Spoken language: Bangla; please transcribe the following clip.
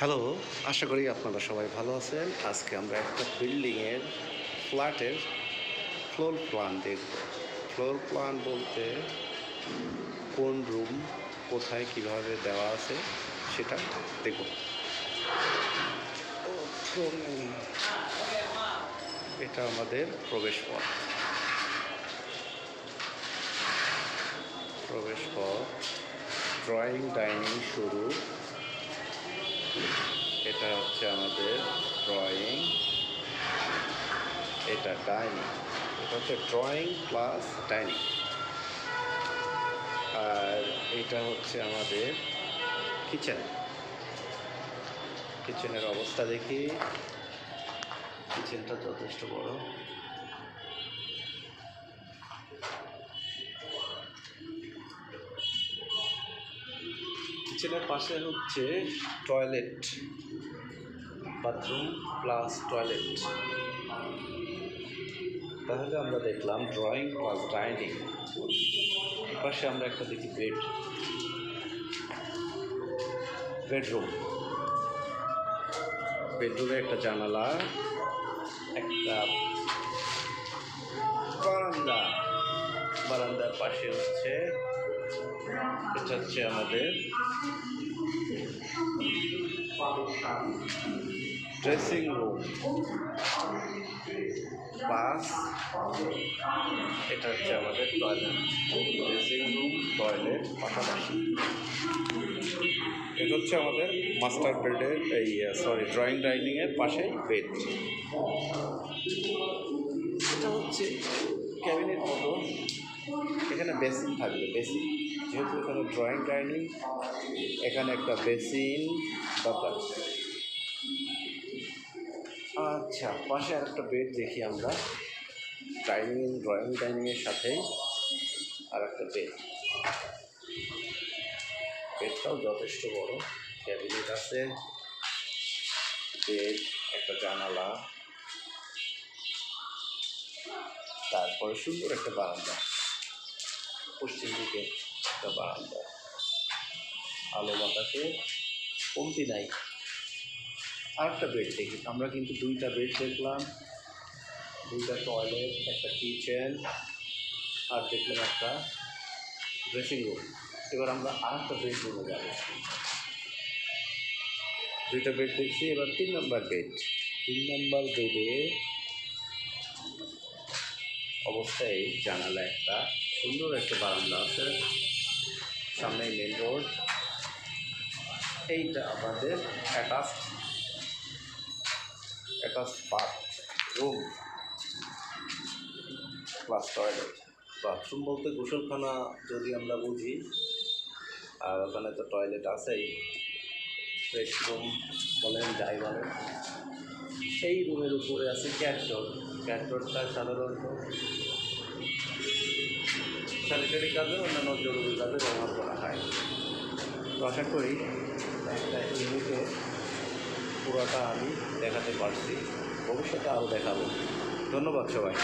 হ্যালো আশা করি আপনারা সবাই ভালো আছেন। আজকে আমরা একটা বিল্ডিংয়ের ফ্ল্যাটের ফ্লোর প্ল্যান দেখব। ফ্লোর প্ল্যান বলতে কোন রুম, কোথায় কীভাবে দেওয়া আছে সেটা দেখব। এটা আমাদের প্রবেশ পথ। প্রবেশ পথ, ড্রয়িং, ডাইনিং, শুরু। এটা হচ্ছে আমাদের ড্রয়িং এটা ডাইনিং এটা হচ্ছে ড্রয়িং প্লাস ডাইনিং আর এটা হচ্ছে আমাদের কিচেন কিচেনের অবস্থা দেখি। কিচেনটা যথেষ্ট বড়। কিচেনের পাশে হচ্ছে টয়লেট, বাথরুম প্লাস টয়লেট। তাহলে আমরা দেখলাম ড্রয়িং প্লাস ডাইনিং। পাশে আমরা একটা দেখি বেড, বেডরুম। বেডরুমে একটা জানালা, একটা বারান্দা। বারান্দার পাশে হচ্ছে এটা হচ্ছে আমাদের। ড্রেসিং রুম প্লাস এটা হচ্ছে আমাদের টয়লেট ড্রেসিং রুম টয়লেট পাশাপাশি। এটা হচ্ছে আমাদের মাস্টার বেডের এই সরি ড্রয়িং ডাইনিংয়ের পাশে বেড এটা হচ্ছে ক্যাবিনেট মতো এখানে বেসিন থাকবে, বেসিন। যেহেতু এখানে ড্রয়িং ডাইনিং, এখানে একটা বেসিন দরকার আচ্ছা পাশে আরেকটা বেড দেখি আমরা। ডাইনিং, ড্রয়িং ডাইনিংয়ের সাথে আর একটা বেড। বেডটাও যথেষ্ট বড়। ক্যাবিনেট আছে, বেড, একটা জানালা। তারপরে সুন্দর একটা বারান্দা। পশ্চিম দিকে একটা বারান্দা। আলো বাতাসে কমতি নাই। আরেকটা বেড দেখি। আমরা কিন্তু দুইটা বেড দেখলাম। দুইটা টয়লেট একটা কিচেন আর দেখলাম একটা ড্রেসিং রুম এবার আমরা আরেকটা বেডরুমে যাব। দুইটা বেড দেখছি। এবার তিন নম্বর বেড তিন নম্বর বেডে অবস্থায় জানালা একটা সুন্দর একটা বারান্দা আছে। সামনে মেন রোড এইটা আমাদের attach attach bathroom plus toilet bathroom বলতে গোসলখানা যদি আমরা বুঝি, আর ওখানে তো টয়লেট আছেই। রেস্টরুম বলেন যাই বলেন। সেই রুমের উপরে আছে ক্যাটডোর ক্যাটডোরটা সাধারণত স্যানিটারি কাজে, অন্যান্য জরুরি কাজে ব্যবহার করা হয়। তো আশা করি একটা ইউনিটে পুরোটা আমি দেখাতে পারছি। ভবিষ্যতে আরও দেখাবো। ধন্যবাদ সবাই